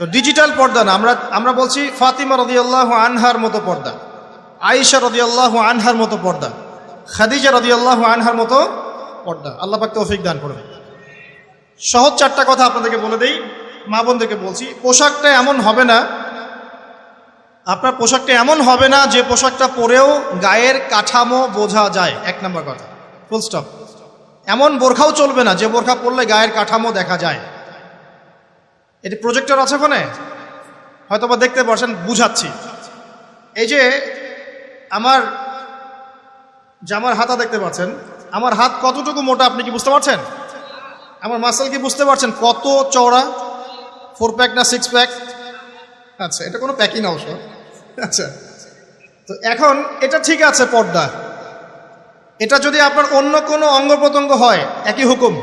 তো ডিজিটাল পর্দা না, আমরা আমরা বলছি ফাতিমা রদিয়াল্লাহ আনহার মতো পর্দা, আয়েশা রদিয়াল্লাহ আনহার মতো পর্দা, খাদিজা রদিয়াল্লাহ আনহার মতো পর্দা। আল্লাহ পাক তৌফিক দান করবে সহজ চারটা কথা আপনাদেরকে বলে দেই, মা বোনদেরকে বলছি, পোশাকটা এমন হবে না, আপনার পোশাকটা এমন হবে না যে পোশাকটা পরেও গায়ের কাঠামো বোঝা যায়। এক নম্বর কথা ফুল স্টপ এমন বোরখাও চলবে না যে বোরখা পরলে গায়ের কাঠামো দেখা যায়। এটি প্রজেক্টর আছে ওখানে? হয়তো বা দেখতে পারছেন বুঝাচ্ছি। এই যে আমার জামার হাতা দেখতে পাচ্ছেন, আমার হাত কতটুকু মোটা আপনি কি বুঝতে পারছেন? আমার মাসাল কি বুঝতে পারছেন? কত চওড়া? ফোর প্যাক না সিক্স প্যাক আচ্ছা এটা কোনো প্যাকিং অবশ্য আচ্ছা তো এখন এটা ঠিক আছে পর্দা। এটা যদি আপনার অন্য কোনো অঙ্গ প্রত্যঙ্গ হয়, একই হুকুম।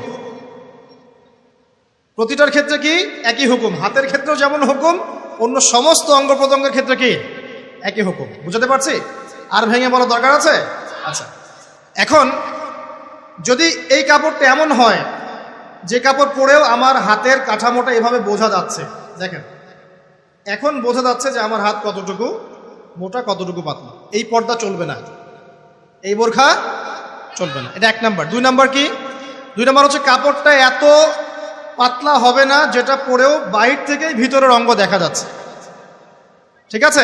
প্রতিটার ক্ষেত্রে কি? একই হুকুম। হাতের ক্ষেত্রেও যেমন হুকুম, অন্য সমস্ত অঙ্গ প্রত্যঙ্গের ক্ষেত্রে কি? একই হুকুম। বুঝাতে পারছি? আর ভেঙে বলা দরকার আছে? আচ্ছা। এখন, যদি এই কাপড়টা এমন হয়, যে কাপড় পরেও আমার হাতের কাঠামোটা এভাবে বোঝা যাচ্ছে, দেখেন। এখন বোঝা যাচ্ছে যে আমার হাত কতটুকু মোটা, কতটুকু পাতলা। এই পর্দা চলবে না। এই বোরখা চলবে না। এটা এক নাম্বার। দুই নাম্বার কি? দুই নাম্বার হচ্ছে কাপড়টা এত পাতলা হবে না, যেটা পরেও বাইর থেকেই ভিতরের অঙ্গ দেখা যাচ্ছে। ঠিক আছে?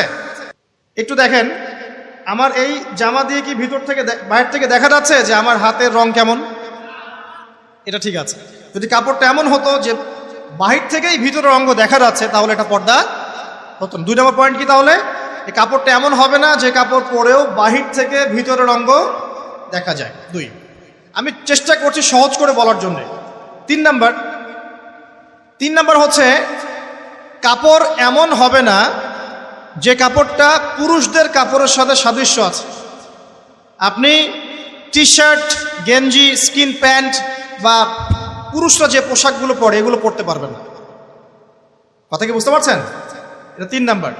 একটু দেখেন, আমার এই জামা দিয়ে কি ভিতর থেকে বাইরে থেকে দেখা যাচ্ছে যে আমার হাতের রং কেমন? এটা ঠিক আছে। যদি কাপড়টা এমন হতো যে বাহির থেকেই ভিতরের অঙ্গ দেখা যাচ্ছে, তাহলে এটা পর্দা হতো দুই নম্বর পয়েন্ট কি তাহলে? এই কাপড়টা এমন হবে না যে কাপড় পরেও বাহির থেকে ভিতরের অঙ্গ দেখা যায়। দুই, আমি চেষ্টা করছি সহজ করে বলার জন্য। তিন নাম্বার তিন নাম্বার হচ্ছে, কাপড় এমন হবে না যে কাপড়টা পুরুষদের কাপড়ের সাথে সাদৃশ্য আছে। আপনি টি শার্ট গেঞ্জি স্কিন প্যান্ট বা পুরুষরা যে পোশাকগুলো পরে এগুলো পরতে পারবেন না। কথা কি বুঝতে পারছেন? এটা তিন নাম্বার।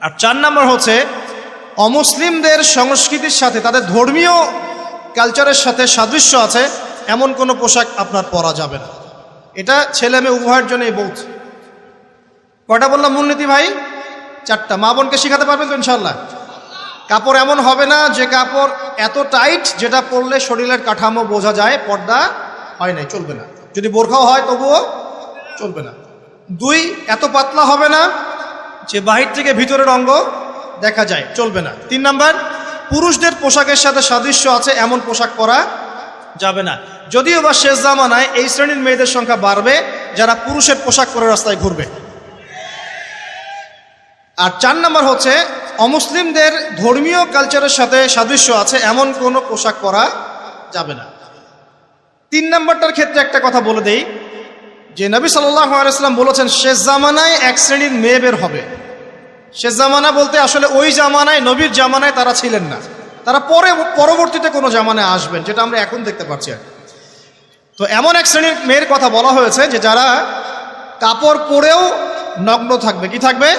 আর চার নাম্বার হচ্ছে, অমুসলিমদের সংস্কৃতির সাথে, তাদের ধর্মীয় কালচারের সাথে সাদৃশ্য আছে, এমন কোনো পোশাক আপনার পরা যাবে না। এটা ছেলে মেয়ে উভয়ের জন্য এই বলছে কয়টা বললাম মূলনীতি ভাই? চারটা। মা বোনকে শেখাতে পারবেন তো ইনশাল্লাহ কাপড় এমন হবে না যে কাপড় এত টাইট যেটা পরলে শরীরের কাঠামো বোঝা যায়, পর্দা হয় নাই, চলবে না। যদি বোরখাও হয় তবুও চলবে না। দুই, এত পাতলা হবে না যে বাহির থেকে ভিতরের অঙ্গ দেখা যায়, চলবে না। তিন নাম্বার, পুরুষদের পোশাকের সাথে সাদৃশ্য আছে, এমন পোশাক পরা যাবে না। যদিও বা শেষ জামানায় এই শ্রেণির মেয়েদের সংখ্যা বাড়বে, যারা পুরুষের পোশাক পরে রাস্তায় ঘুরবে। আর চার নাম্বার হচ্ছে, অমুসলিমদের ধর্মীয় কালচারের সাথে সাদৃশ্য আছে, এমন কোনো পোশাক পরা যাবে না। তিন নম্বরটার ক্ষেত্রে একটা কথা বলে দেই, যে নবী আলাইসাল্লাম বলেছেন, শেষ জামানায় এক শ্রেণির মেয়ে বের হবে। শেষ জামানা বলতে আসলে ওই জামানায়, নবীর জামানায় তারা ছিলেন না। তারা পরে পরবর্তীতে কোনো জামানে আসবেন, যেটা আমরা এখন দেখতে পাচ্ছি তো এমন এক শ্রেণির মেয়ের কথা বলা হয়েছে যে যারা কাপড় পরেও নগ্ন থাকবে। কি থাকবে?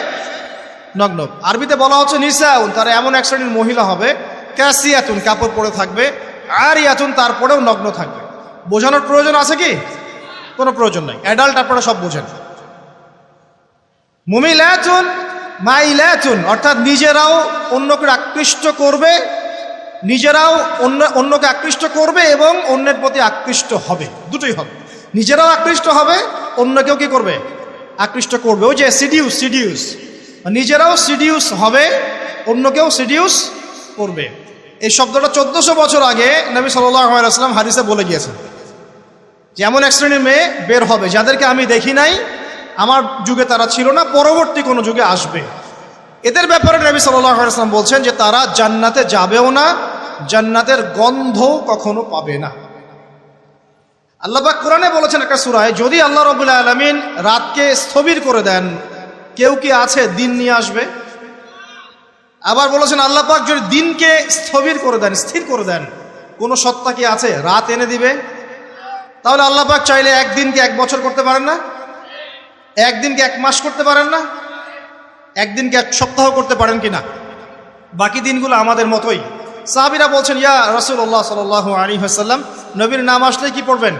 নগ্ন। আরবিতে বলা হচ্ছে নিসাউন, তারা এমন এক শ্রেণির মহিলা হবে, ক্যাসিয়াতুন, কাপড় পরে থাকবে আর ইয়াতুন তারপরেও নগ্ন থাকবে। বোঝানোর প্রয়োজন আছে কি? কোনো প্রয়োজন নাই। অ্যাডাল্ট আপনারা সব বোঝেন। মুমিলাতুন, মাইলাতুন, অর্থাৎ নিজেরাও অন্যকে আকৃষ্ট করবে নিজেরাও অন্য, অন্যকে আকৃষ্ট করবে এবং অন্যের প্রতি আকৃষ্ট হবে। দুটোই হবে। নিজেরাও আকৃষ্ট হবে, অন্যকেও কি করবে? আকৃষ্ট করবে। ওই যে সিডিউস সিডিউস নিজেরাও সিডিউস হবে, অন্যকেও সিডিউস করবে। এই শব্দটা চোদ্দশো বছর আগে নবী সাল্লাম হাদিসে বলে গিয়েছেন। যেমন এক শ্রেণির মেয়ে বের হবে, যাদেরকে আমি দেখি নাই, আমার যুগে তারা ছিল না, পরবর্তী কোনো যুগে আসবে। এদের ব্যাপারে নবী সাল্লাম বলছেন যে তারা জান্নাতে যাবেও না জান্নাতের গন্ধ কখনো পাবে না। আল্লাহবাক কোরআনে বলেছেন একটা সুরায় যদি আল্লাহ রবুল্লা আলমিন রাতকে স্থবির করে দেন, কেউ কি আছে দিন নিয়ে আসবে? আবার বলেছেন আল্লাহ পাক যদি দিনকে স্থবির করে দেন, স্থির করে দেন, কোনো সত্তা কি আছে? রাত এনে দিবে? তাহলে আল্লাহ পাক চাইলে একদিনকে এক বছর করতে পারেন না? একদিনকে এক মাস করতে পারেন না? একদিনকে এক সপ্তাহ করতে পারেন কি না বাকি দিনগুলো আমাদের মতোই। সাহাবিরা বলছেন, ইয়া রসুল্লাহ সাল আলী হাসাল্লাম নবীর নাম আসলে কি পড়বেন?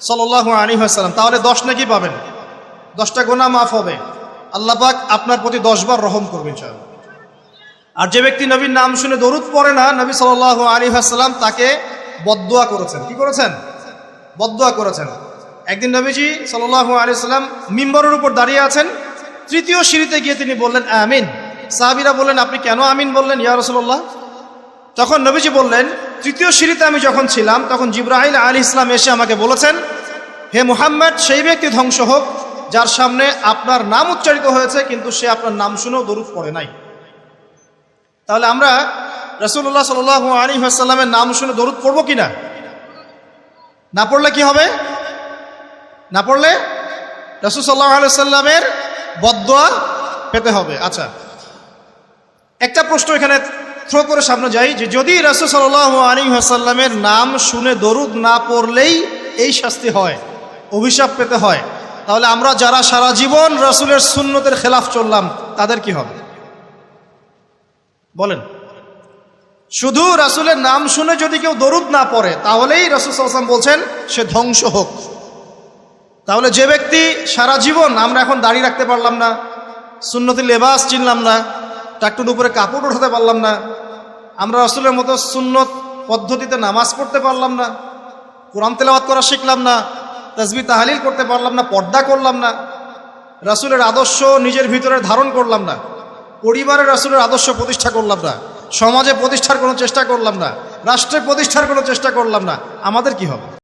সাল্লাহ আলী হাসাল্লাম তাহলে দশ নাকি পাবেন। দশটা গোনা মাফ হবে। আল্লাহ পাক আপনার প্রতি দশবার রহম করবেন ইনশাআল্লাহ। আর যে ব্যক্তি নবীর নাম শুনে দরুদ পড়ে না, নবী সাল আলী হাসাল্লাম তাকে বদুয়া করেছেন। কি করেছেন? বদুয়া করেছেন। একদিন নবীজি সাল আলী সাল্লাম মিম্বরের উপর দাঁড়িয়ে আছেন। তৃতীয় সিঁড়িতে গিয়ে তিনি বললেন, আমিন। সাহাবিরা বললেন, আপনি কেন আমিন বললেন ইয়া রসল্লাহ তখন নবীজি বললেন, তৃতীয় সিঁড়িতে আমি যখন ছিলাম, তখন জিব্রাহিল আলী ইসলাম এসে আমাকে বলেছেন, হে মুহাম্মদ, সেই ব্যক্তি ধ্বংস হোক, যার সামনে আপনার নাম উচ্চারিত হয়েছে, কিন্তু সে আপনার নাম শুনেও দরুদ পড়ে নাই। তাহলে আমরা রসুল্লাহ সাল আলী আসাল্লামের নাম শুনে দরুদ পড়ব কি না না পড়লে কি হবে? না পড়লে রসুল সাল্লাহ আলাইসাল্লামের বদোয়া পেতে হবে। আচ্ছা একটা প্রশ্ন এখানে থ্রো করে সামনে যাই যে যদি রসুল সাল্লাহ আলী আসাল্লামের নাম শুনে দরুদ না পড়লেই এই শাস্তি হয়, অভিশাপ পেতে হয়। তাহলে আমরা যারা সারা জীবন রসুলের সুন্নতের খেলাফ চললাম, তাদের কি হবে? বলেন। শুধু রাসুলের নাম শুনে যদি কেউ দরুদ না পড়ে, তাহলেই রসুল সাল্লাম বলছেন, সে ধ্বংস হোক। তাহলে যে ব্যক্তি সারা জীবন আমরা এখন দাড়ি রাখতে পারলাম না সুন্নতি লেবাস চিনলাম না টাকটুর উপরে কাপড় উঠাতে পারলাম না। আমরা রসুলের মতো সুন্নত পদ্ধতিতে নামাজ পড়তে পারলাম না। কোরআন তেলাওয়াত করা শিখলাম না। তসবি তাহালিল করতে পারলাম না। পর্দা করলাম না। রাসুলের আদর্শ নিজের ভিতরে ধারণ করলাম না। পরিবারের রাসুলের আদর্শ প্রতিষ্ঠা করলাম না। সমাজে প্রতিষ্ঠার কোনো চেষ্টা করলাম না। রাষ্ট্রে প্রতিষ্ঠার কোনো চেষ্টা করলাম না। আমাদের কি হবে?